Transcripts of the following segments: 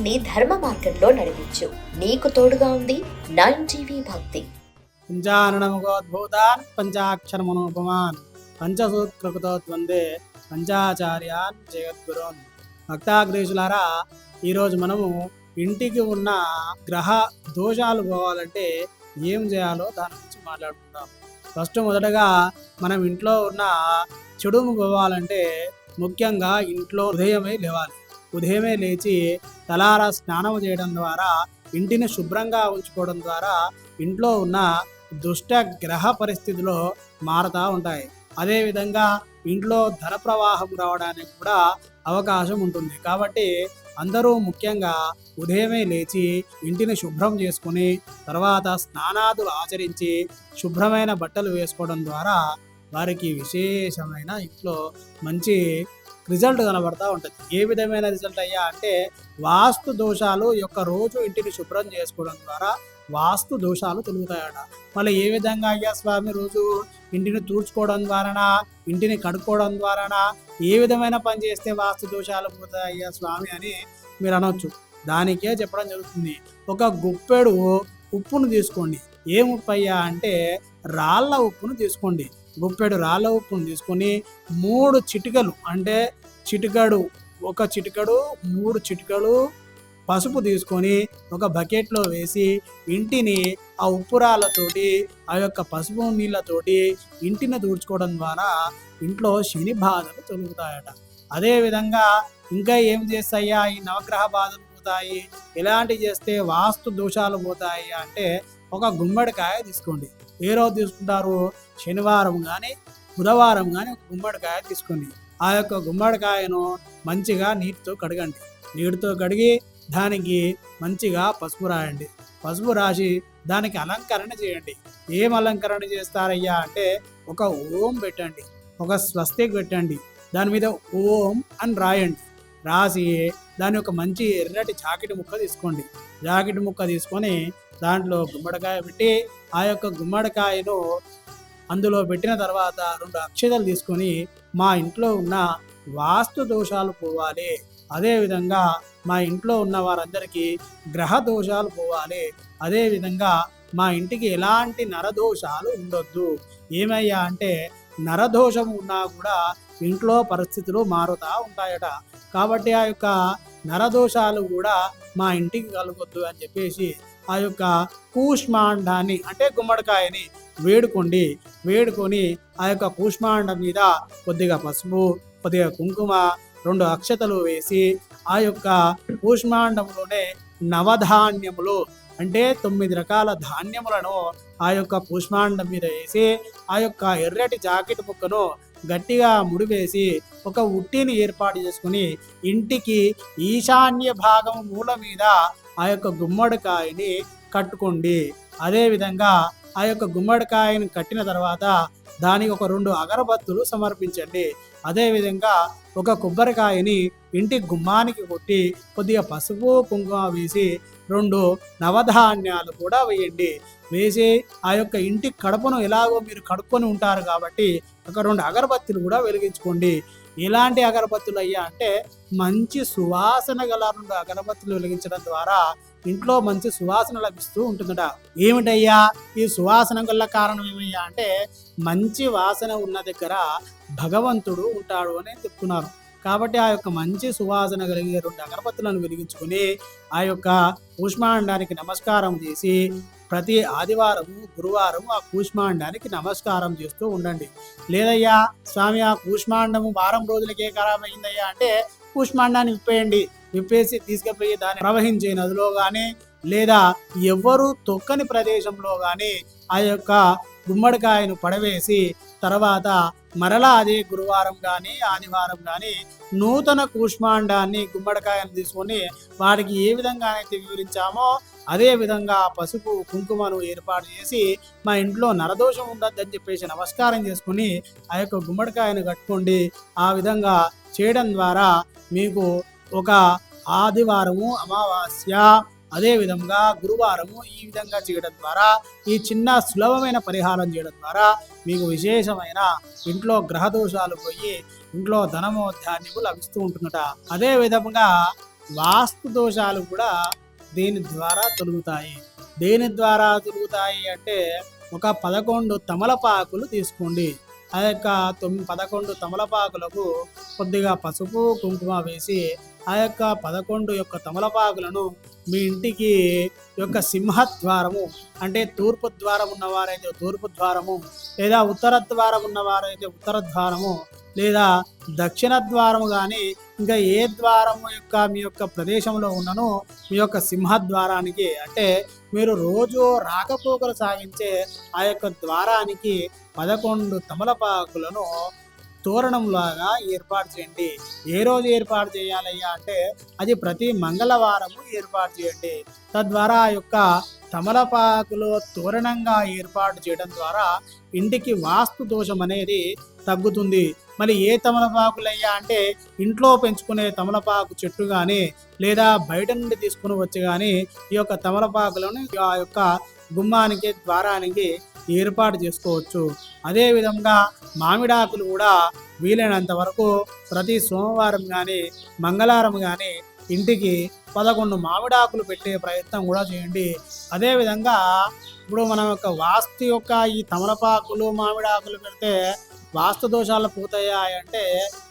జీవితాన్ని ధర్మ మార్గంలో నడిపించు. నీకు తోడుగా ఉంది నైన్ టీవీ భక్తి. పంచాననముఖోద్భూతాన్ పంచాక్షరమనోపమాన్ పంచసూత్రకృతో ద్వందే పంచాచార్యాన్ జగద్గురోన్. భక్తాగ్రేషులారా ఈరోజు మనము ఇంటికి ఉన్న గ్రహ దోషాలు పోవాలంటే ఏం చేయాలో దాని గురించి మాట్లాడుకుందాం. ఫస్ట్ మొదటగా మనం ఇంట్లో ఉన్న చెడుము పోవాలంటే ముఖ్యంగా ఇంట్లో హృదయమై లేవాలి. ఉదయమే లేచి తలారా స్నానం చేయడం ద్వారా ఇంటిని శుభ్రంగా ఉంచుకోవడం ద్వారా ఇంట్లో ఉన్న దుష్ట గ్రహ పరిస్థితులు మారుతూ ఉంటాయి. అదేవిధంగా ఇంట్లో ధన ప్రవాహం రావడానికి కూడా అవకాశం ఉంటుంది. కాబట్టి అందరూ ముఖ్యంగా ఉదయమే లేచి ఇంటిని శుభ్రం చేసుకుని తర్వాత స్నానాదులు ఆచరించి శుభ్రమైన బట్టలు వేసుకోవడం ద్వారా వారికి విశేషమైన ఇంట్లో మంచి రిజల్ట్ కనబడతా ఉంటుంది. ఏ విధమైన రిజల్ట్ అయ్యా అంటే వాస్తు దోషాలు యొక్క రోజు ఇంటిని శుభ్రం చేసుకోవడం ద్వారా వాస్తు దోషాలు తొలుగుతాయట. మళ్ళీ ఏ విధంగా అయ్యా స్వామి రోజు ఇంటిని తూర్చుకోవడం ద్వారానా ఇంటిని కడుక్కోవడం ద్వారానా ఏ విధమైన పని చేస్తే వాస్తు దోషాలు పోతాయి అయ్యా స్వామి అని మీరు అనొచ్చు. దానికే చెప్పడం జరుగుతుంది. ఒక గుప్పెడు ఉప్పును తీసుకోండి. ఏం ఉప్పు అయ్యా అంటే రాళ్ళ ఉప్పును తీసుకోండి. గుప్పెడు రాళ్ళ ఉప్పును తీసుకొని మూడు చిటికలు అంటే చిటికడు ఒక చిటికడు మూడు చిటికలు పసుపు తీసుకొని ఒక బకెట్లో వేసి ఇంటిని ఆ ఉప్పు రాళ్ళతోటి ఆ యొక్క పసుపు నీళ్ళతోటి ఇంటిని తూడ్చుకోవడం ద్వారా ఇంట్లో శని బాధలు తొలుగుతాయట. అదేవిధంగా ఇంకా ఏం చేస్తాయా? ఈ నవగ్రహ బాధలు పోతాయి. ఎలాంటివి చేస్తే వాస్తు దోషాలు పోతాయి అంటే ఒక గుమ్మడికాయ తీసుకోండి. ఏ రోజు తీసుకుంటారు శనివారం కానీ బుధవారం కానీ ఒక గుమ్మడికాయ తీసుకోండి. ఆ యొక్క గుమ్మడికాయను మంచిగా నీటితో కడగండి. నీటితో కడిగి దానికి మంచిగా పసుపు రాయండి. పసుపు రాసి దానికి అలంకరణ చేయండి. ఏం అలంకరణ చేస్తారయ్యా అంటే ఒక ఓం పెట్టండి. ఒక స్వస్తిక్ పెట్టండి. దాని మీద ఓం అని రాయండి. రాసి దాని ఒక మంచి ఎర్రటి జాకెట్ ముక్క తీసుకోండి. జాకెట్ ముక్క తీసుకొని దాంట్లో గుమ్మడికాయ పెట్టి ఆ యొక్క గుమ్మడికాయను అందులో పెట్టిన తర్వాత రెండు అక్షతలు తీసుకొని మా ఇంట్లో ఉన్న వాస్తు దోషాలు పోవాలి. అదేవిధంగా మా ఇంట్లో ఉన్న వారందరికీ గ్రహ దోషాలు పోవాలి. అదేవిధంగా మా ఇంటికి ఎలాంటి నరదోషాలు ఉండొద్దు. ఏమయ్యా అంటే నరదోషం ఉన్నా కూడా ఇంట్లో పరిస్థితులు మారుతూ ఉంటాయట. కాబట్టి ఆ యొక్క నరదోషాలు కూడా మా ఇంటికి కలగొద్దు అని చెప్పేసి ఆ యొక్క కూష్మాండాన్ని అంటే గుమ్మడికాయని వేడుకోండి. వేడుకొని ఆ యొక్క కూష్మాండం మీద కొద్దిగా పసుపు కొద్దిగా కుంకుమ రెండు అక్షతలు వేసి ఆ యొక్క కూష్మాండంలోనే నవధాన్యములు అంటే తొమ్మిది రకాల ధాన్యములను ఆ యొక్క కూష్మాండం మీద వేసి ఆ యొక్క ఎర్రటి జాకెట్ ముక్కను గట్టిగా ముడివేసి ఒక ఉట్టిని ఏర్పాటు చేసుకుని ఇంటికి ఈశాన్య భాగం మూల మీద ఆ యొక్క గుమ్మడికాయని కట్టుకోండి. అదేవిధంగా ఆ యొక్క గుమ్మడికాయని కట్టిన తర్వాత దానికి ఒక రెండు అగరబత్తులు సమర్పించండి. అదేవిధంగా ఒక కొబ్బరికాయని ఇంటి గుమ్మానికి కొట్టి కొద్దిగా పసుపు కుంకుమ వేసి రెండు నవధాన్యాలు కూడా వేయండి. వేసి ఆ యొక్క ఇంటి కడపను ఎలాగో మీరు కడుక్కొని ఉంటారు కాబట్టి ఒక రెండు అగరబత్తులు కూడా వెలిగించుకోండి. ఎలాంటి అగరబత్తులు అయ్యా అంటే మంచి సువాసన గల రెండు అగరబత్తులు వెలిగించడం ద్వారా ఇంట్లో మంచి సువాసన లభిస్తూ ఉంటుందట. ఏమిటయ్యా? ఈ సువాసన గల కారణం ఏమయ్యా అంటే మంచి వాసన ఉన్న దగ్గర భగవంతుడు ఉంటాడు అని చెప్తున్నారు. కాబట్టి ఆ యొక్క మంచి సువాసన కలిగే రెండు అగరబత్తులను వెలిగించుకుని ఆ యొక్క ఉష్మాండానికి నమస్కారం చేసి ప్రతి ఆదివారము గురువారం ఆ కూష్మాండానికి నమస్కారం చేస్తూ ఉండండి. లేదయ్యా స్వామి ఆ కూష్మాండము వారం రోజులకే ఖరాబ్ అయిందయ్యా అంటే కూష్మాండాన్ని విప్పేయండి. విప్పేసి తీసుకుపోయి దాన్ని ప్రవహించే నదిలో కానీ లేదా ఎవరు తొక్కని ప్రదేశంలో కానీ ఆ యొక్క గుమ్మడికాయను పడవేసి తర్వాత మరలా అదే గురువారం కానీ ఆదివారం కానీ నూతన కూష్మాండాన్ని గుమ్మడికాయను తీసుకొని వారికి ఏ విధంగా అయితే వివరించామో అదే విధంగా పసుపు కుంకుమను ఏర్పాటు చేసి మా ఇంట్లో నరదోషం ఉండద్దని చెప్పేసి నమస్కారం చేసుకుని ఆ యొక్క గుమ్మడికాయను కట్టుకోండి. ఆ విధంగా చేయడం ద్వారా మీకు ఒక ఆదివారము అమావాస్య అదే విధంగా గురువారము ఈ విధంగా చేయడం ద్వారా ఈ చిన్న సులభమైన పరిహారం చేయడం ద్వారా మీకు విశేషమైన ఇంట్లో గ్రహ దోషాలు పోయి ఇంట్లో ధనము ధాన్యము లభిస్తూ ఉంటుందట. అదే విధంగా వాస్తు దోషాలు కూడా దీని ద్వారా తొలుగుతాయి? దేని ద్వారా తొలుగుతాయి అంటే ఒక పదకొండు తమలపాకులు తీసుకోండి. ఆ యొక్క తొమ్మిది పదకొండు తమలపాకులకు కొద్దిగా పసుపు కుంకుమ వేసి ఆ యొక్క పదకొండు యొక్క తమలపాకులను మీ ఇంటికి యొక్క సింహద్వారము అంటే తూర్పు ద్వారం ఉన్నవారైతే తూర్పు ద్వారము లేదా ఉత్తర ద్వారం ఉన్నవారైతే ఉత్తర ద్వారము లేదా దక్షిణ ద్వారము కానీ ఇంకా ఏ ద్వారము యొక్క మీ యొక్క ప్రదేశంలో ఉన్నను మీ యొక్క సింహద్వారానికి అంటే మీరు రోజు రాకపోకలు సాగించే ఆ యొక్క ద్వారానికి పదకొండు తమలపాకులను తోరణంలాగా ఏర్పాటు చేయండి. ఏ రోజు ఏర్పాటు చేయాలయ్యా అంటే అది ప్రతి మంగళవారము ఏర్పాటు చేయండి. తద్వారా ఆ యొక్క తమలపాకులు తోరణంగా ఏర్పాటు చేయడం ద్వారా ఇంటికి వాస్తు దోషం అనేది తగ్గుతుంది. మరి ఏ తమలపాకులయ్యా అంటే ఇంట్లో పెంచుకునే తమలపాకు చెట్టు కానీ లేదా బయట నుండి తీసుకుని వచ్చి కానీ ఈ యొక్క తమలపాకులను ఆ యొక్క గుమ్మానికి ద్వారానికి ఏర్పాటు చేసుకోవచ్చు. అదేవిధంగా మామిడాకులు కూడా వీలైనంత వరకు ప్రతి సోమవారం కానీ మంగళవారం కానీ ఇంటికి పదకొండు మామిడాకులు పెట్టే ప్రయత్నం కూడా చేయండి. అదేవిధంగా ఇప్పుడు మనం యొక్క వాస్తు యొక్క ఈ తమలపాకులు మామిడాకులు పెడితే వాస్తు దోషాలు పోతాయా అంటే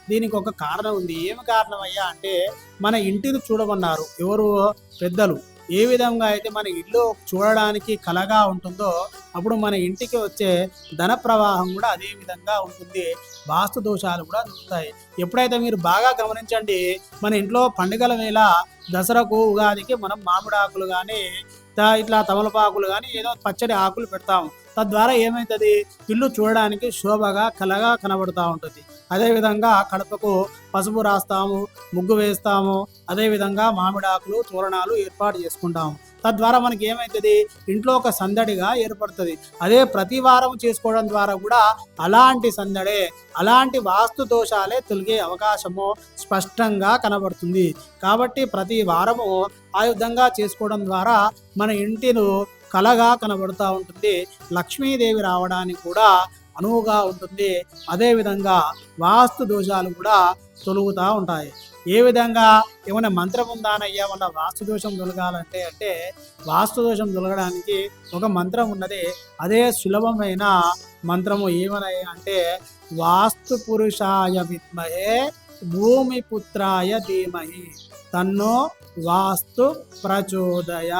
దీనికి ఒక కారణం ఉంది. ఏమి కారణం అయ్యా అంటే మన ఇంటిని చూడమన్నారు. ఎవరు? పెద్దలు. ఏ విధంగా అయితే మన ఇల్లు చూడడానికి కలగా ఉంటుందో అప్పుడు మన ఇంటికి వచ్చే ధన ప్రవాహం కూడా అదే విధంగా ఉంటుంది. వాస్తు దోషాలు కూడా దొరుకుతాయి. ఎప్పుడైతే మీరు బాగా గమనించండి మన ఇంట్లో పండుగల వేళ దసరాకు ఉగాదికి మనం మామిడాకులు కానీ ఇట్లా తమలపాకులు కానీ ఏదో పచ్చడి ఆకులు పెడతాం. తద్వారా ఏమవుతుంది ఇల్లు చూడడానికి శోభగా కలగా కనబడుతూ ఉంటుంది. అదేవిధంగా కడపకు పసుపు రాస్తాము ముగ్గు వేస్తాము. అదేవిధంగా మామిడాకులు తోరణాలు ఏర్పాటు చేసుకుంటాము. తద్వారా మనకి ఏమవుతుంది ఇంట్లో ఒక సందడిగా ఏర్పడుతుంది. అదే ప్రతి వారం చేసుకోవడం ద్వారా కూడా అలాంటి సందడే అలాంటి వాస్తు దోషాలే తొలగే అవకాశము స్పష్టంగా కనబడుతుంది. కాబట్టి ప్రతి వారము ఆ విధంగా చేసుకోవడం ద్వారా మన ఇంటిను కలగా కనబడుతూ ఉంటుంది. లక్ష్మీదేవి రావడానికి కూడా అనువుగా ఉంటుంది. అదేవిధంగా వాస్తు దోషాలు కూడా తొలుగుతూ ఉంటాయి. ఏ విధంగా ఏమైనా మంత్రం ఉందానయ్యా వల్ల వాస్తు దోషం తొలగాలంటే అంటే వాస్తు దోషం తొలగడానికి ఒక మంత్రం ఉన్నది. అదే సులభమైన మంత్రము ఏమనయ్యా అంటే వాస్తు పురుషాయ విద్మహే భూమి పుత్రాయ ధీమహి. తన్నో వాస్తు ప్రచోదయ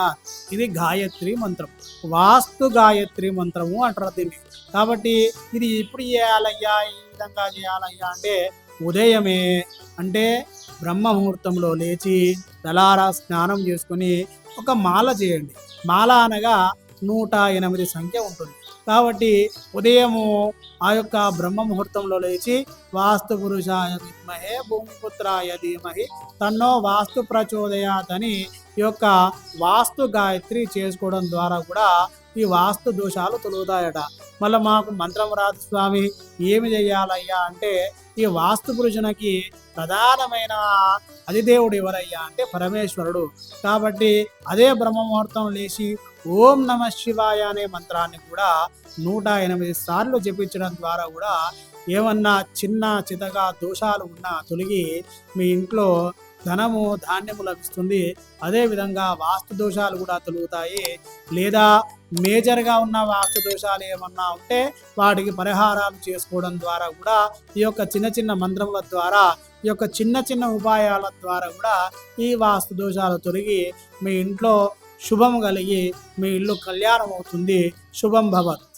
ఇది గాయత్రి మంత్రం. వాస్తు గాయత్రి మంత్రము అంటారు దీన్ని. కాబట్టి ఇది ఎప్పుడు చేయాలయ్యా ఈ విధంగా చేయాలయ్యా అంటే ఉదయమే అంటే బ్రహ్మ ముహూర్తంలో లేచి దళారా స్నానం చేసుకొని ఒక మాల చేయండి. మాల అనగా నూట ఎనిమిది సంఖ్య ఉంటుంది. కాబట్టి ఉదయము ఆ యొక్క బ్రహ్మ ముహూర్తంలో లేచి వాస్తు పురుషాయ విద్మహే భూమిపుత్రాయ ధీమహి తన్నో వాస్తు ప్రచోదయాత్ అని ఈ యొక్క వాస్తు గాయత్రి చేసుకోవడం ద్వారా కూడా ఈ వాస్తు దోషాలు తొలుగుతాయట. మళ్ళీ మాకు మంత్రం రాదు స్వామి ఏమి చేయాలయ్యా అంటే ఈ వాస్తు పురుషునికి ప్రధానమైన అధిదేవుడు ఎవరయ్యా అంటే పరమేశ్వరుడు. కాబట్టి అదే బ్రహ్మముహూర్తం లేచి ఓం నమ శివాయ అనే మంత్రాన్ని కూడా నూట ఎనిమిది సార్లు జపించడం ద్వారా కూడా ఏమన్నా చిన్న చితగా దోషాలు ఉన్నా తొలగి మీ ఇంట్లో ధనము ధాన్యము లభిస్తుంది. అదేవిధంగా వాస్తు దోషాలు కూడా తొలుగుతాయి. లేదా మేజర్గా ఉన్న వాస్తు దోషాలు ఏమన్నా ఉంటే వాటికి పరిహారాలు చేసుకోవడం ద్వారా కూడా ఈ యొక్క చిన్న చిన్న మంత్రముల ద్వారా ఈ యొక్క చిన్న చిన్న ఉపాయాల ద్వారా కూడా ఈ వాస్తు దోషాలు తొలగి మీ ఇంట్లో శుభం కలిగి మీ ఇల్లు కళ్యాణం అవుతుంది శుభం భవత్.